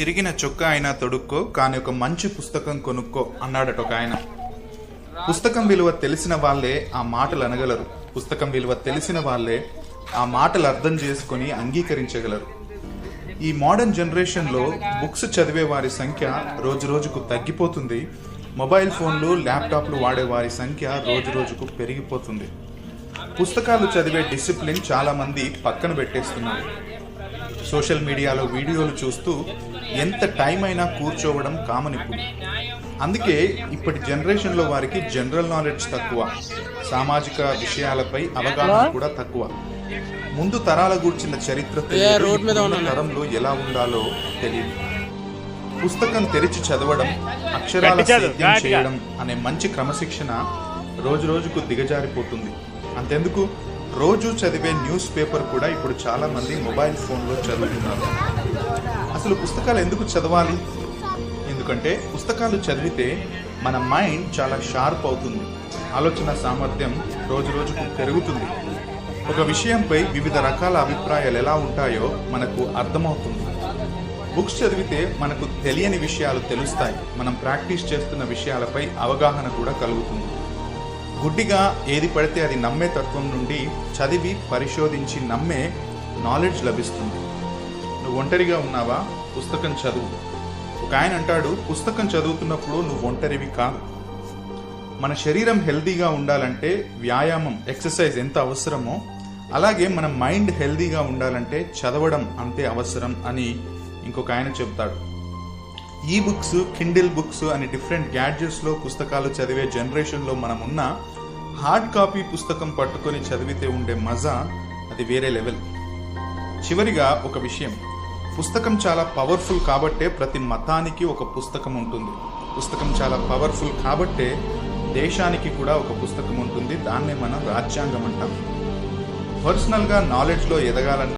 చిరిగిన చొక్కా అయినా తొడుక్కో కానీ ఒక మంచి పుస్తకం కొనుక్కో అన్నాడట ఒక ఆయన. పుస్తకం విలువ తెలిసిన వాళ్ళే ఆ మాటలు అనగలరు. పుస్తకం విలువ తెలిసిన వాళ్ళే ఆ మాటలు అర్థం చేసుకొని అంగీకరించగలరు. ఈ మోడర్న్ జనరేషన్లో బుక్స్ చదివే వారి సంఖ్య రోజు రోజుకు తగ్గిపోతుంది. మొబైల్ ఫోన్లు ల్యాప్టాప్లు వాడే వారి సంఖ్య రోజు రోజుకు పెరిగిపోతుంది. పుస్తకాలు చదివే డిసిప్లిన్ చాలామంది పక్కన పెట్టేస్తున్నారు. సోషల్ మీడియాలో వీడియోలు చూస్తూ ఎంత టైం అయినా కూర్చోవడం కామన్ ఇప్పుడు. అందుకే ఇప్పటి జనరేషన్లో వారికి జనరల్ నాలెడ్జ్ తక్కువ. సామాజిక విషయాలపై అవగాహన కూడా తక్కువ. ముందు తరాల గూర్చిన చరిత్ర తరంలో ఎలా ఉండాలో తెలియదు. పుస్తకం తెరిచి చదవడం అక్షరాల సేద్యం. చేయడం అనే మంచి క్రమశిక్షణ రోజు రోజుకు దిగజారిపోతుంది. అంతెందుకు? రోజు చదివే న్యూస్ పేపర్ కూడా ఇప్పుడు చాలామంది మొబైల్ ఫోన్లో చదువుతున్నారు. అసలు పుస్తకాలు ఎందుకు చదవాలి? ఎందుకంటే పుస్తకాలు చదివితే మన మైండ్ చాలా షార్ప్ అవుతుంది. ఆలోచన సామర్థ్యం రోజు రోజుకు పెరుగుతుంది. ఒక విషయంపై వివిధ రకాల అభిప్రాయాలు ఎలా ఉంటాయో మనకు అర్థమవుతుంది. బుక్స్ చదివితే మనకు తెలియని విషయాలు తెలుస్తాయి. మనం ప్రాక్టీస్ చేస్తున్న విషయాలపై అవగాహన కూడా కలుగుతుంది. గుడ్డిగా ఏది పడితే అది నమ్మే తత్వం నుండి చదివి పరిశోధించి నమ్మే నాలెడ్జ్ లభిస్తుంది. నువ్వు ఒంటరిగా ఉన్నావా? పుస్తకం చదువు. ఒక ఆయన అంటాడు పుస్తకం చదువుతున్నప్పుడు నువ్వు ఒంటరివి కాదు. మన శరీరం హెల్దీగా ఉండాలంటే వ్యాయామం ఎక్సర్సైజ్ ఎంత అవసరమో అలాగే మన మైండ్ హెల్దీగా ఉండాలంటే చదవడం అంతే అవసరం అని ఇంకొక ఆయన చెప్తాడు ఈ బుక్స్ కిండిల్ బుక్స్ అని డిఫరెంట్ గ్యాడ్జెట్స్లో పుస్తకాలు చదివే జనరేషన్లో మనం ఉన్న హార్డ్ కాపీ పుస్తకం పట్టుకొని చదివితే ఉండే మజా అది వేరే లెవెల్. చివరిగా ఒక విషయం. పుస్తకం చాలా పవర్ఫుల్ కాబట్టే ప్రతి మతానికి ఒక పుస్తకం ఉంటుంది. పుస్తకం చాలా పవర్ఫుల్ కాబట్టే దేశానికి కూడా ఒక పుస్తకం ఉంటుంది. దాన్నే మనం రాజ్యాంగం అంటాం. పర్సనల్గా నాలెడ్జ్లో ఎదగాలంటే